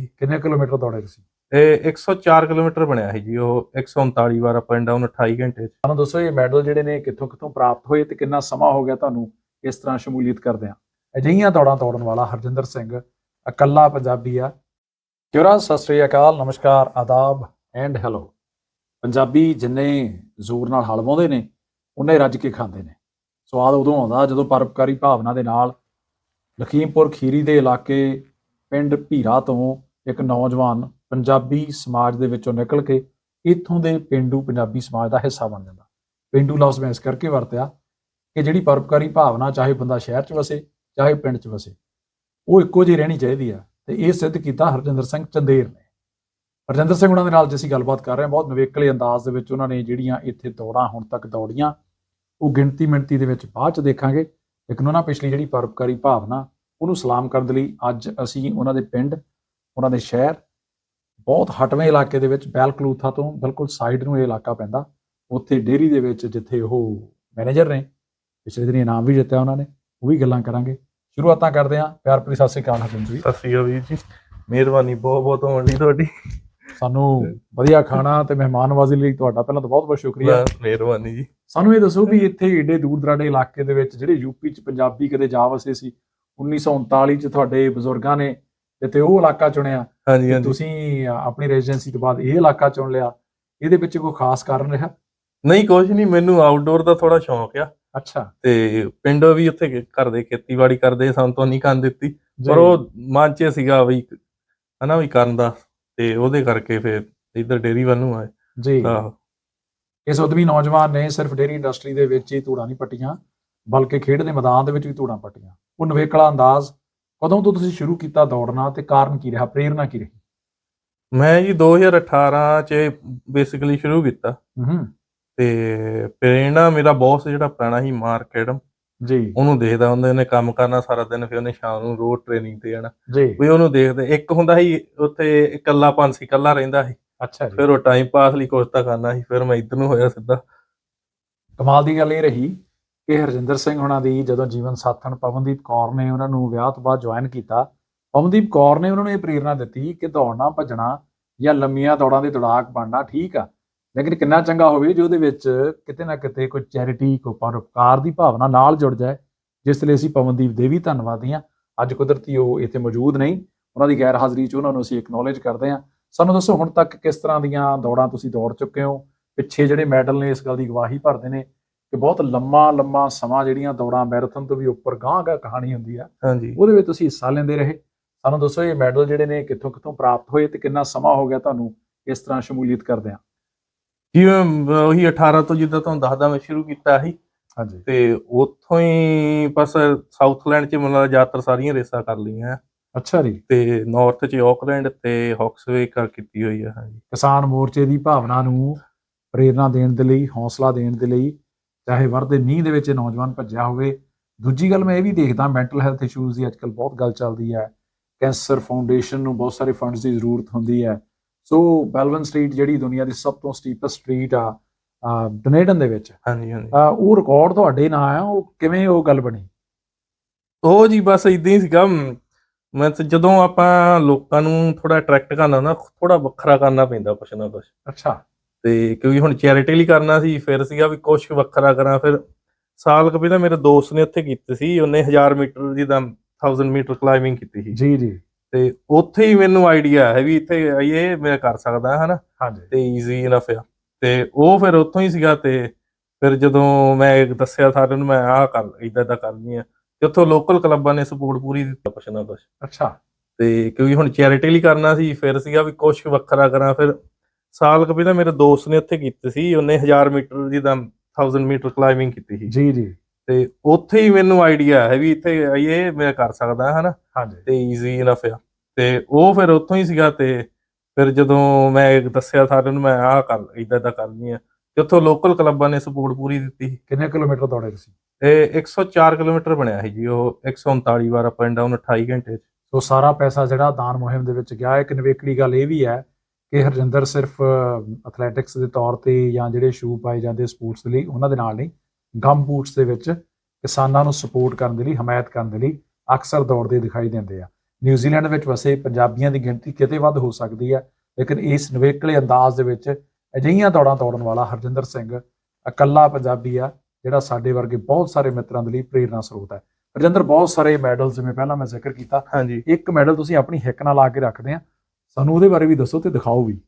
ਸੀ। ਕਿੰਨੇ ਕਿਲੋਮੀਟਰ ਦੌੜੇ ਤੁਸੀਂ? ਇਹ 104 ਕਿਲੋਮੀਟਰ ਬਣਿਆ ਸੀ ਜੀ ਉਹ 139 ਵਾਰ ਅਪ ਐਂਡ ਡਾਊਨ 28 ਘੰਟੇ 'ਚ। ਸਾਨੂੰ ਦੱਸੋ ਇਹ ਮੈਡਲ ਜਿਹੜੇ ਨੇ ਕਿੱਥੋਂ ਕਿੱਥੋਂ ਪ੍ਰਾਪਤ ਹੋਏ ਤੇ ਕਿੰਨਾ ਸਮਾਂ ਹੋ ਗਿਆ ਤੁਹਾਨੂੰ ਇਸ ਤਰ੍ਹਾਂ ਸ਼ਮੂਲੀਅਤ ਕਰਦੇ ਆ? ਅਜਿਹੀਆਂ ਦੌੜਾਂ ਦੌੜਨ ਵਾਲਾ ਹਰਜਿੰਦਰ ਸਿੰਘ ਇਕੱਲਾ ਪੰਜਾਬੀ ਆ। ਕਿਉਰਾ ਸਤਿ ਸ੍ਰੀ ਅਕਾਲ ਨਮਸਕਾਰ ਆਦਾਬ ਐਂਡ ਹੈਲੋ ਪੰਜਾਬੀ ਜਿੰਨੇ ਜ਼ੋਰ ਨਾਲ ਹਲ ਵਾਉਂਦੇ ਨੇ ਉਹਨੇ ਰੱਜ ਕੇ ਖਾਂਦੇ ਨੇ। ਸਵਾਦ ਉਦੋਂ ਆਉਂਦਾ ਜਦੋਂ ਪਰਉਪਕਾਰੀ ਭਾਵਨਾ ਦੇ ਨਾਲ ਲਖੀਮਪੁਰ ਖੀਰੀ ਦੇ ਇਲਾਕੇ ਪਿੰਡ ਭੀਰਾ ਤੋਂ ਇੱਕ ਨੌਜਵਾਨ ਪੰਜਾਬੀ ਸਮਾਜ ਦੇ ਵਿੱਚੋਂ ਨਿਕਲ ਕੇ ਇੱਥੋਂ ਦੇ ਪਿੰਡੂ ਪੰਜਾਬੀ ਸਮਾਜ ਦਾ ਹਿੱਸਾ ਬਣ ਜਾਂਦਾ। ਪਿੰਡੂ ਲਫ਼ਜ਼ ਮੈਂ ਇਸ ਕਰਕੇ ਵਰਤਿਆ ਕਿ ਜਿਹੜੀ ਪਰਉਪਕਾਰੀ ਭਾਵਨਾ ਚਾਹੇ ਬੰਦਾ ਸ਼ਹਿਰ 'ਚ ਵਸੇ, ਚਾਹੇ ਪਿੰਡ 'ਚ ਵਸੇ, ਉਹ ਇੱਕੋ ਜਿਹੀ ਰਹਿਣੀ ਚਾਹੀਦੀ ਆ ਤੇ ਇਹ ਸਿੱਧ ਕੀਤਾ ਹਰਜਿੰਦਰ ਸਿੰਘ ਚੰਦੇਰ ਨੇ। ਹਰਜਿੰਦਰ ਸਿੰਘ ਉਹਨਾਂ ਦੇ ਨਾਲ ਜੇ ਅਸੀਂ ਗੱਲਬਾਤ ਕਰ ਰਹੇ ਹਾਂ, ਬਹੁਤ ਨਵੇਕਲੇ ਅੰਦਾਜ਼ ਦੇ ਵਿੱਚ ਉਹਨਾਂ ਨੇ ਜਿਹੜੀਆਂ ਇੱਥੇ ਦੌੜਾਂ ਹੁਣ ਤੱਕ ਦੌੜੀਆਂ, ਉਹ ਗਿਣਤੀ ਮਿਣਤੀ ਦੇ ਵਿੱਚ ਬਾਅਦ 'ਚ ਦੇਖਾਂਗੇ। ਲੇਕਿਨ ਉਹਨਾਂ ਪਿਛਲੀ ਜਿਹੜੀ ਪਰਪਕਾਰੀ ਭਾਵਨਾ, ਉਹਨੂੰ ਸਲਾਮ ਕਰਨ ਦੇ ਲਈ ਅੱਜ ਅਸੀਂ ਉਹਨਾਂ ਦੇ ਪਿੰਡ ਉਹਨਾਂ ਦੇ ਸ਼ਹਿਰ ਬਹੁਤ ਹਟਵੇਂ ਇਲਾਕੇ ਦੇ ਵਿੱਚ ਬੈਲਕਲੂਥਾ ਤੋਂ ਬਿਲਕੁਲ ਸਾਈਡ ਨੂੰ ਇਹ ਇਲਾਕਾ ਪੈਂਦਾ। ਉੱਥੇ ਡੇਰੀ ਦੇ ਵਿੱਚ ਜਿੱਥੇ ਉਹ ਮੈਨੇਜਰ ਨੇ ਪਿਛਲੇ ਦਿਨੀ ਇਨਾਮ ਵੀ ਜਿੱਤਿਆ ਉਹਨਾਂ ਨੇ ਉਹ ਵੀ ਗੱਲਾਂ ਕਰਾਂਗੇ। ਸ਼ੁਰੂਆਤਾਂ ਕਰਦੇ ਹਾਂ। ਪਿਆਰ ਭਰੀ ਸਤਿ ਸ੍ਰੀ ਅਕਾਲ ਜੀ। ਸਤਿ ਸ਼੍ਰੀ ਅਕਾਲ ਵੀਰ ਜੀ। ਮਿਹਰਬਾਨੀ ਬਹੁਤ ਬਹੁਤ ਹੋਣ ਤੁਹਾਡੀ। ਸਾਨੂੰ ਵਧੀਆ ਖਾਣਾ ਤੇ ਮਹਿਮਾਨਵਾਜ਼ੀ ਲਈ ਤੁਹਾਡਾ ਪਹਿਲਾਂ ਤਾਂ ਬਹੁਤ ਬਹੁਤ ਸ਼ੁਕਰੀਆ। ਮਿਹਰਬਾਨੀ ਜੀ। ਸਾਨੂੰ ਇਹ ਦੱਸੋ ਵੀ ਇੱਥੇ ਏਡੇ ਦੂਰ ਦਰਾਡੇ ਇਲਾਕੇ ਦੇ ਵਿੱਚ ਜਿਹੜੇ ਯੂਪੀ ਚ ਪੰਜਾਬੀ ਕਦੇ ਜਾ ਵਸੇ ਸੀ? 1939 ਚ ਤੁਹਾਡੇ ਬਜ਼ੁਰਗਾਂ ਨੇ ਜਿੱਥੇ ਉਹ ਇਲਾਕਾ ਚੁਣਿਆ ਹਾਂਜੀ ਤੇ ਹਾਂਜੀ। ਤੁਸੀਂ ਆਪਣੀ ਰੈਜ਼ੀਡੈਂਸੀ ਤੋਂ ਬਾਅਦ ਇਹ ਇਲਾਕਾ ਚੁਣ ਲਿਆ। ਇਹਦੇ ਵਿੱਚ ਕੋਈ ਖਾਸ ਕਾਰਨ ਰਿਹਾ? ਨਹੀਂ ਕੁਝ ਨਹੀਂ। ਮੈਨੂੰ ਆਊਟਡੋਰ ਦਾ ਥੋੜਾ ਸ਼ੌਂਕ ਆ। ਅੱਛਾ। ਤੇ ਪਿੰਡੋਂ ਵੀ ਉੱਥੇ ਘਰ ਦੇ ਖੇਤੀਬਾੜੀ ਕਰਦੇ ਸਾਨੂੰ ਤਾਂ ਨਹੀਂ ਕਰਨ ਦਿੱਤੀ। ਪਰ ਉਹ ਮਨ 'ਚ ਸੀਗਾ ਵੀ ਹਨਾ ਵੀ ਕਰਨ ਦਾ। ਤੇ ਉਹਦੇ ਕਰਕੇ ਫਿਰ ਇੱਧਰ ਡੇਰੀ ਵੱਲ ਨੂੰ ਆਏ। ਜੀ। ਇਸ ਉਦਮੀ ਨੌਜਵਾਨ ਨੇ ਸਿਰਫ ਡੇਰੀ ਇੰਡਸਟਰੀ ਦੇ ਵਿੱਚ ਹੀ ਧੂੜਾਂ ਨਹੀਂ ਪੱਟੀਆਂ ਬਲਕਿ ਖੇਡ ਦੇ ਮੈਦਾਨ ਦੇ ਵਿੱਚ ਵੀ ਧੂੜਾਂ ਪੱਟੀਆਂ। ਉਹ ਨਵੇਕਲਾ ਅੰਦਾਜ਼ ਕਦੋਂ ਤੋਂ ਤੁਸੀਂ ਸ਼ੁਰੂ ਕੀਤਾ ਦੌੜਨਾ ਤੇ ਕਾਰਨ ਕੀ ਰਿਹਾ? ਪ੍ਰੇਰਣਾ ਕੀ ਰਹੀ? ਮੈਂ ਜੀ 2018 ਚ ਬੇਸਿਕਲੀ ਸ਼ੁਰੂ ਕੀਤਾ। ਹੂੰ ਤੇ ਪ੍ਰੇਰਣਾ ਮੇਰਾ ਬੌਸ ਜਿਹੜਾ ਪੁਰਾਣਾ ਸੀ ਮਾਰਕ ਐਡਮ ਜੀ। ਉਹਨੂੰ ਦੇਖਦਾ ਹੁੰਦਾ ਉਹਨੇ ਕੰਮ ਕਰਨਾ ਸਾਰਾ ਦਿਨ ਫਿਰ ਉਹਨੇ ਸ਼ਾਮ ਨੂੰ ਰੋਜ਼ ਟ੍ਰੇਨਿੰਗ ਤੇ ਜਾਣਾ। ਵੀ ਉਹਨੂੰ ਦੇਖਦੇ ਇੱਕ ਹੁੰਦਾ ਸੀ ਉੱਥੇ ਇਕੱਲਾ ਪੰਛੀ ਇਕੱਲਾ ਰਹਿੰਦਾ ਸੀ। ਅੱਛਾ ਜੀ। ਫਿਰ ਉਹ ਟਾਈਮ ਪਾਸ ਲਈ ਕੁਛ ਤਾਂ ਕਰਨਾ ਸੀ ਫਿਰ ਮੈਂ ਇੱਧਰ ਨੂੰ ਹੋਇਆ ਸਿੱਧਾ। ਕਮਾਲ ਦੀ ਗੱਲ ਇਹ ਰਹੀ ਕਿ ਹਰਜਿੰਦਰ ਸਿੰਘ ਹੁਣਾਂ ਦੀ ਜਦੋਂ ਜੀਵਨ ਸਾਥਣ ਪਵਨਦੀਪ ਕੌਰ ਨੇ ਉਹਨਾਂ ਨੂੰ ਵਿਆਹ ਤੋਂ ਬਾਅਦ ਜੁਆਇਨ ਕੀਤਾ, ਪਵਨਦੀਪ ਕੌਰ ਨੇ ਉਹਨਾਂ ਨੂੰ ਇਹ ਪ੍ਰੇਰਣਾ ਦਿੱਤੀ ਕਿ ਦੌੜਨਾ, ਭੱਜਣਾ ਜਾਂ ਲੰਮੀਆਂ ਦੌੜਾਂ ਦੇ ਦੌੜਾਕ ਬਣਨਾ ਠੀਕ ਆ। ਲੇਕਿਨ ਕਿੰਨਾ ਚੰਗਾ ਹੋਵੇ ਜੇ ਉਹਦੇ ਵਿੱਚ ਕਿਤੇ ਨਾ ਕਿਤੇ ਕੋਈ ਚੈਰਿਟੀ ਕੋਈ ਪਰਉਪਕਾਰ ਦੀ ਭਾਵਨਾ ਨਾਲ ਜੁੜ ਜਾਏ, ਜਿਸ ਲਈ ਅਸੀਂ ਪਵਨਦੀਪ ਦੇ ਵੀ ਧੰਨਵਾਦੀ ਹਾਂ। ਅੱਜ ਕੁਦਰਤੀ ਉਹ ਇੱਥੇ ਮੌਜੂਦ ਨਹੀਂ। ਉਹਨਾਂ ਦੀ ਗੈਰ ਹਾਜ਼ਰੀ 'ਚ ਉਹਨਾਂ ਨੂੰ ਅਸੀਂ ਐਕਨੋਲੇਜ ਕਰਦੇ ਹਾਂ। ਸਾਨੂੰ ਦੱਸੋ ਹੁਣ ਤੱਕ ਕਿਸ ਤਰ੍ਹਾਂ ਦੀਆਂ ਦੌੜਾਂ ਤੁਸੀਂ ਦੌੜ ਚੁੱਕੇ ਹੋ? ਪਿੱਛੇ ਜਿਹੜੇ ਮੈਡਲ ਨੇ ਇਸ ਗੱਲ ਦੀ ਗਵਾਹੀ ਭਰਦੇ ਨੇ। ਕਿ ਬਹੁਤ ਲੰਮਾ ਲੰਮਾ ਸਮਾਂ ਜਿਹੜੀਆਂ ਦੌੜਾਂ ਮੈਰਾਥਨ ਤੋਂ ਵੀ ਉੱਪਰ ਗਾਂਹ ਕਹਾਣੀ ਹੁੰਦੀ ਆ ਹਾਂਜੀ। ਉਹਦੇ ਵਿੱਚ ਤੁਸੀਂ ਹਿੱਸਾ ਲੈਂਦੇ ਰਹੇ। ਸਾਨੂੰ ਦੱਸੋ ਇਹ ਮੈਡਲ ਜਿਹੜੇ ਨੇ ਕਿੱਥੋਂ ਕਿੱਥੋਂ ਪ੍ਰਾਪਤ ਹੋਏ ਤੇ ਕਿੰਨਾ ਸਮਾਂ ਹੋ ਗਿਆ ਤੁਹਾਨੂੰ ਇਸ ਤਰ੍ਹਾਂ ਸ਼ਮੂਲੀਅਤ ਕਰਦੇ ਆ? ਜਿਵੇਂ ਉਹੀ 18 ਤੋਂ ਜਿੱਦਾਂ ਤੁਹਾਨੂੰ ਦੱਸਦਾ ਮੈਂ ਸ਼ੁਰੂ ਕੀਤਾ ਸੀ। ਹਾਂਜੀ। ਤੇ ਉੱਥੋਂ ਹੀ ਬਸ ਸਾਊਥਲੈਂਡ 'ਚ ਮਤਲਬ ਜ਼ਿਆਦਾਤਰ ਸਾਰੀਆਂ ਰੇਸਾਂ ਕਰ ਲਈਆਂ। ਅੱਛਾ ਜੀ। ਤੇ ਨਾਰਥ 'ਚ ਆਕਲੈਂਡ ਤੇ ਹੌਕਸਵੇ ਕਰ ਕੀਤੀ ਹੋਈ ਆ ਹਾਂਜੀ। ਕਿਸਾਨ ਮੋਰਚੇ ਦੀ ਭਾਵਨਾ ਨੂੰ ਪ੍ਰੇਰਣਾ ਦੇਣ ਦੇ ਲਈ ਹੌਸਲਾ ਦੇਣ ਦੇ ਲਈ ਚਾਹੇ ਵਰਦੇ ਮੀਂਹ ਦੇ ਵਿੱਚ ਨੌਜਵਾਨ ਭੱਜਿਆ ਹੋਵੇ। ਦੂਜੀ ਗੱਲ ਮੈਂ ਇਹ ਵੀ ਦੇਖਦਾ ਮੈਂਟਲ ਹੈਲਥ ਇਸ਼ੂਜ਼ ਦੀ ਅੱਜਕੱਲ ਬਹੁਤ ਗੱਲ ਚੱਲਦੀ ਹੈ। ਕੈਂਸਰ ਫਾਊਂਡੇਸ਼ਨ ਨੂੰ ਬਹੁਤ ਸਾਰੇ ਫੰਡਸ ਦੀ ਜ਼ਰੂਰਤ ਹੁੰਦੀ ਹੈ। ਸੋ ਬੈਲਵਨ ਸਟਰੀਟ ਜਿਹੜੀ ਦੁਨੀਆ ਦੀ ਸਭ ਤੋਂ ਸਟੀਪੈਸਟ ਸਟਰੀਟ ਆ ਡੋਨੇਟਨ ਦੇ ਵਿੱਚ। ਹਾਂਜੀ ਹਾਂਜੀ। ਉਹ ਰਿਕਾਰਡ ਤੁਹਾਡੇ ਨਾਂ ਆ ਉਹ ਕਿਵੇਂ ਉਹ ਗੱਲ ਬਣੀ? ਉਹ ਜੀ ਬਸ ਇਦਾਂ ਹੀ ਸੀਗਾ। ਮੈਂ ਤੇ ਜਦੋਂ ਆਪਾਂ ਲੋਕਾਂ ਨੂੰ ਥੋੜਾ ਅਟਰੈਕਟ ਕਰਨਾ ਨਾ ਥੋੜਾ ਵੱਖਰਾ ਕਰਨਾ ਪੈਂਦਾ ਕੁਛ ਨਾ ਕੁਛ। ਅੱਛਾ। ਤੇ ਕਿਉਂਕਿ ਹੁਣ ਚੈਰਿਟੀ ਲਈ ਕਰਨਾ ਸੀ ਫਿਰ ਸੀਗਾ ਵੀ ਕੁਛ ਵੱਖਰਾ ਕਰਾਂ ਫਿਰ ਸਾਲ ਕੁ ਪਹਿਲਾਂ ਮੇਰੇ ਦੋਸਤ ਨੇ ਉੱਥੇ ਕੀਤੀ ਸੀ ਉਹਨੇ 1000 ਮੀਟਰ ਜਿੱਦਾਂ 1000 ਮੀਟਰ ਕਲਾਈਮਿੰਗ ਕੀਤੀ ਸੀ। ਜੀ ਜੀ। ਤੇ ਉੱਥੇ ਹੀ ਮੈਨੂੰ ਆਈਡੀਆ ਹੈ ਵੀ ਇੱਥੇ ਆਈਏ ਮੈਂ ਕਰ ਸਕਦਾ ਹਨਾ? ਹਾਂਜੀ। ਤੇ ਈਜ਼ੀ ਇਨਫ ਆ। ਤੇ ਉਹ ਫਿਰ ਉੱਥੋਂ ਹੀ ਸੀਗਾ ਤੇ ਫਿਰ ਜਦੋਂ ਮੈਂ ਦੱਸਿਆ ਸਾਰਿਆਂ ਨੂੰ ਮੈਂ ਆਹ ਕਰ ਇਦਾਂ ਦਾ ਕਰਨੀ ਆ। ਤੇ ਉੱਥੋਂ ਲੋਕਲ ਕਲੱਬਾਂ ਨੇ ਸਪੋਰਟ ਪੂਰੀ ਦਿੱਤੀ ਕੁਛ ਨਾ ਕੁਛ। ਅੱਛਾ। ਤੇ ਕਿਉਂਕਿ ਹੁਣ ਚੈਰਿਟੀ ਲਈ ਕਰਨਾ ਸੀ ਫਿਰ ਸੀਗਾ ਵੀ ਕੁਛ ਵੱਖਰਾ ਕਰਾਂ ਫਿਰ ਸਾਲ ਕੁ ਪਹਿਲਾਂ ਮੇਰੇ ਦੋਸਤ ਨੇ ਉੱਥੇ ਕੀਤੀ ਸੀ ਉਹਨੇ 1000 ਮੀਟਰ ਜਿੱਦਾਂ 1000 ਮੀਟਰ ਕਲਾਈਮਿੰਗ ਕੀਤੀ ਸੀ। ਜੀ ਜੀ। ਤੇ ਉੱਥੇ ਹੀ ਮੈਨੂੰ ਆਈਡੀਆ ਹੈ ਵੀ ਇੱਥੇ ਆਈਏ ਮੈਂ ਕਰ ਸਕਦਾ ਹਨਾ? ਹਾਂਜੀ। ਤੇ ਈਜ਼ੀ ਇਨਫ ਆ। ਤੇ ਉਹ ਫਿਰ ਉੱਥੋਂ ਹੀ ਸੀਗਾ ਤੇ ਫਿਰ ਜਦੋਂ ਮੈਂ ਦੱਸਿਆ ਸਾਰਿਆਂ ਨੂੰ ਮੈਂ ਆਹ ਕਰ ਇਦਾਂ ਦਾ ਕਰਨੀ ਆ। ਤੇ ਉੱਥੋਂ ਲੋਕਲ ਕਲੱਬਾਂ ਨੇ ਸਪੋਰਟ ਪੂਰੀ ਦਿੱਤੀ ਕਿੰਨੇ ਕਿਲੋਮੀਟਰ ਦੌੜੇ ਤੁਸੀਂ? ਇਹ 104 ਕਿਲੋਮੀਟਰ ਬਣਿਆ ਸੀ ਜੀ ਉਹ 139 ਵਾਰ ਅਪ ਐਂਡ ਡਾਊਨ 28 ਘੰਟੇ ਸੋ ਸਾਰਾ ਪੈਸਾ ਜਿਹੜਾ ਦਾਨ ਮੁਹਿੰਮ ਦੇ ਵਿੱਚ ਗਿਆ ਇੱਕ ਨਵੇਕਲੀ ਗੱਲ ਇਹ ਵੀ ਹੈ ਕਿ ਹਰਜਿੰਦਰ ਸਿਰਫ ਐਥਲੈਟਿਕਸ ਦੇ ਤੌਰ ਤੇ ਜਾਂ ਜਿਹੜੇ ਸ਼ੂ ਪਾਏ ਜਾਂਦੇ ਸਪੋਰਟਸ ਦੇ ਲਈ ਉਹਨਾਂ ਦੇ ਨਾਲ ਨਹੀਂ ਗਮ ਬੂਟਸ ਦੇ ਵਿੱਚ ਕਿਸਾਨਾਂ ਨੂੰ ਸਪੋਰਟ ਕਰਨ ਦੇ ਲਈ ਹਮਾਇਤ ਕਰਨ ਦੇ ਲਈ ਅਕਸਰ ਦੌੜਦੇ ਦਿਖਾਈ ਦਿੰਦੇ ਆ। ਨਿਊਜ਼ੀਲੈਂਡ ਵਿੱਚ ਵਸੇ ਪੰਜਾਬੀਆਂ ਦੀ ਗਿਣਤੀ ਕਿਤੇ ਵੱਧ ਹੋ ਸਕਦੀ ਹੈ ਲੇਕਿਨ ਇਸ ਨਵੇਕਲੇ ਅੰਦਾਜ਼ ਦੇ ਵਿੱਚ ਅਜਿਹੀਆਂ ਦੌੜਾਂ ਦੌੜਨ ਵਾਲਾ ਹਰਜਿੰਦਰ ਸਿੰਘ ਇਕੱਲਾ ਪੰਜਾਬੀ ਆ ਜਿਹੜਾ ਸਾਡੇ ਵਰਗੇ ਬਹੁਤ ਸਾਰੇ ਮਿੱਤਰਾਂ ਦੇ ਲਈ ਪ੍ਰੇਰਨਾ ਸਰੋਤ ਹੈ ਹਰਜਿੰਦਰ ਬਹੁਤ ਸਾਰੇ ਮੈਡਲ ਜਿਵੇਂ ਪਹਿਲਾਂ ਮੈਂ ਜ਼ਿਕਰ ਕੀਤਾ ਹਾਂਜੀ। ਇੱਕ ਮੈਡਲ ਤੁਸੀਂ ਆਪਣੀ ਹਿੱਕ ਨਾਲ ਲਾ ਕੇ ਰੱਖਦੇ ਆ ਸਾਨੂੰ ਉਹਦੇ ਬਾਰੇ ਵੀ ਦੱਸੋ ਤੇ ਦਿਖਾਓ ਵੀ।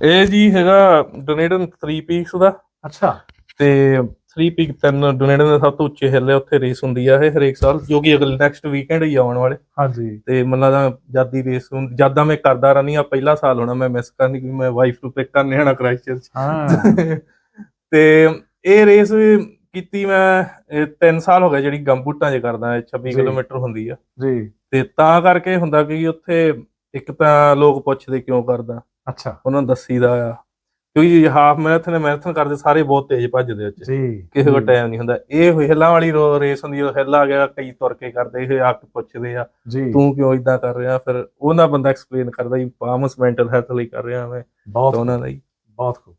ਇਹ ਜੀ ਹੈਗਾ ਡੋਨੇਟਨ 3 ਪੀਕਸ ਦਾ। ਅੱਛਾ। ਤੇ 3 ਪੀਕ ਤਿੰਨ ਡੋਨੇਟਨ ਦੇ ਸਭ ਤੋਂ ਉੱਚੇ ਹਿੱਲੇ ਉੱਥੇ ਰੇਸ ਹੁੰਦੀ ਆ ਇਹ ਹਰੇਕ ਸਾਲ ਜੋ ਕਿ ਅਗਲੇ ਨੈਕਸਟ ਵੀਕਐਂਡ ਹੀ ਆਉਣ ਵਾਲੇ। ਹਾਂਜੀ। ਤੇ ਮੈਨੂੰ ਲੱਗਦਾ ਜਦ ਦੀ ਰੇਸ ਜ਼ਿਆਦਾ ਮੈਂ ਕਰਦਾ ਰਨਿੰਗ ਆ ਪਹਿਲਾ ਸਾਲ ਹੋਣਾ ਮੈਂ ਮਿਸ ਕਰਨੀ ਕਿ ਮੈਂ ਵਾਈਫ ਨੂੰ ਪਿਕ ਕਰਨੇ ਹਣਾ ਕ੍ਰਾਈਸਟਚਰਚ ਹਾਂ। ਤੇ ਇਹ ਰੇਸ ਕੀਤੀ ਮੈਂ 3 ਸਾਲ ਹੋ ਗਏ ਜਿਹੜੀ ਗੰਬੂਟਾਂ 'ਚ ਕਰਦਾ ਇਹ 26 ਜੀ। ਕਿਲੋਮੀਟਰ ਹੁੰਦੀ ਆ। ਜੀ। ਤੇ ਤਾਂ ਕਰਕੇ ਹੁੰਦਾ ਕਿ ਉੱਥੇ ਇੱਕ ਤਾਂ ਲੋਕ ਪੁੱਛਦੇ ਕਿਉਂ ਕਰਦਾ? ਅੱਛਾ। ਉਹਨਾਂ ਨੂੰ ਦੱਸੀਦਾ ਆ। ਕਿਉਂਕਿ ਹਾਫ ਮੈਰਾਥਨ ਮੈਰਾਥਨ ਕਰਦੇ ਸਾਰੇ ਬਹੁਤ ਤੇਜ਼ ਭੱਜਦੇ ਉੱਚ। ਜੀ। ਕਿਸੇ ਕੋਲ ਟਾਈਮ ਨਹੀਂ ਹੁੰਦਾ। ਇਹ ਹੋਈ ਹਿੱਲਾਂ ਵਾਲੀ ਰੇਸ ਹੁੰਦੀ ਉਹ ਹਿੱਲ ਆ ਗਿਆ ਕਈ ਤੁਰ ਕੇ ਕਰਦੇ ਇਹ ਆ ਕੇ ਪੁੱਛਦੇ ਆ। ਤੂੰ ਕਿਉਂ ਇਦਾਂ ਕਰ ਰਿਹਾ? ਫਿਰ ਉਹਨਾਂ ਬੰਦਾ ਐਕਸਪਲੇਨ ਕਰਦਾ ਜੀ ਪਾਮਸ ਮੈਂਟਲ ਹੈਲਥ ਲਈ ਕਰ ਰਿਹਾ ਮੈਂ। ਬਹੁਤ ਉਹਨਾਂ ਲਈ। ਬਹੁਤ ਖੂਬ।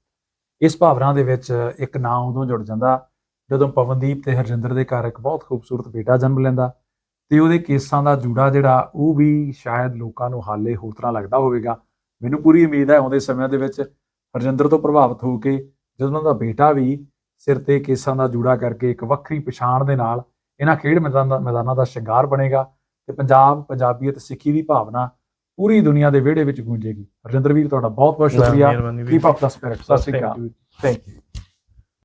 ਇਸ ਭਾਵਨਾ ਦੇ ਵਿੱਚ ਇੱਕ ਨਾਂ ਉਦੋਂ ਜੁੜ ਜਾਂਦਾ ਜਦੋਂ ਪਵਨਦੀਪ ਤੇ ਹਰਜਿੰਦਰ ਦੇ ਘਰ ਇੱਕ ਬਹੁਤ ਖੂਬਸੂਰਤ ਬੇਟਾ ਜਨਮ ਲੈਂਦਾ। ਤੇ ਉਹਦੇ ਕੇਸਾਂ ਦਾ ਜੂੜਾ ਜਿਹੜਾ ਉਹ ਵੀ ਸ਼ਾਇਦ ਲੋਕਾਂ ਨੂੰ ਹਾਲੇ ਹੋਰ ਤਰ੍ਹਾਂ ਲੱਗਦਾ ਹੋਵੇਗਾ। ਮੈਨੂੰ ਪੂਰੀ ਉਮੀਦ ਹੈ ਆਉਂਦੇ ਸਮਿਆਂ ਦੇ ਵਿੱਚ ਹਰਜਿੰਦਰ ਤੋਂ ਪ੍ਰਭਾਵਿਤ ਹੋ ਕੇ ਜਦੋਂ ਉਹਨਾਂ ਦਾ ਬੇਟਾ ਵੀ ਸਿਰ ਤੇ ਕੇਸਾਂ ਦਾ ਜੂੜਾ ਕਰਕੇ ਇੱਕ ਵੱਖਰੀ ਪਛਾਣ ਦੇ ਨਾਲ ਇਹਨਾਂ ਖੇਡ ਮੈਦਾਨਾਂ ਦਾ ਸ਼ਿੰਗਾਰ ਬਣੇਗਾ ਤੇ ਪੰਜਾਬ ਪੰਜਾਬੀਅਤ ਸਿੱਖੀ ਦੀ ਭਾਵਨਾ ਪੂਰੀ ਦੁਨੀਆ ਦੇ ਵਿਹੜੇ ਵਿੱਚ ਗੂੰਜੇਗੀ। ਹਰਜਿੰਦਰ ਵੀਰ ਤੁਹਾਡਾ ਬਹੁਤ ਬਹੁਤ ਸ਼ੁਕਰੀਆ। ਕੀਪ ਅਪ ਦਾ ਸਪਿਰਿਟ ਸਤਿ ਸ਼੍ਰੀ ਅਕਾਲ। Thank you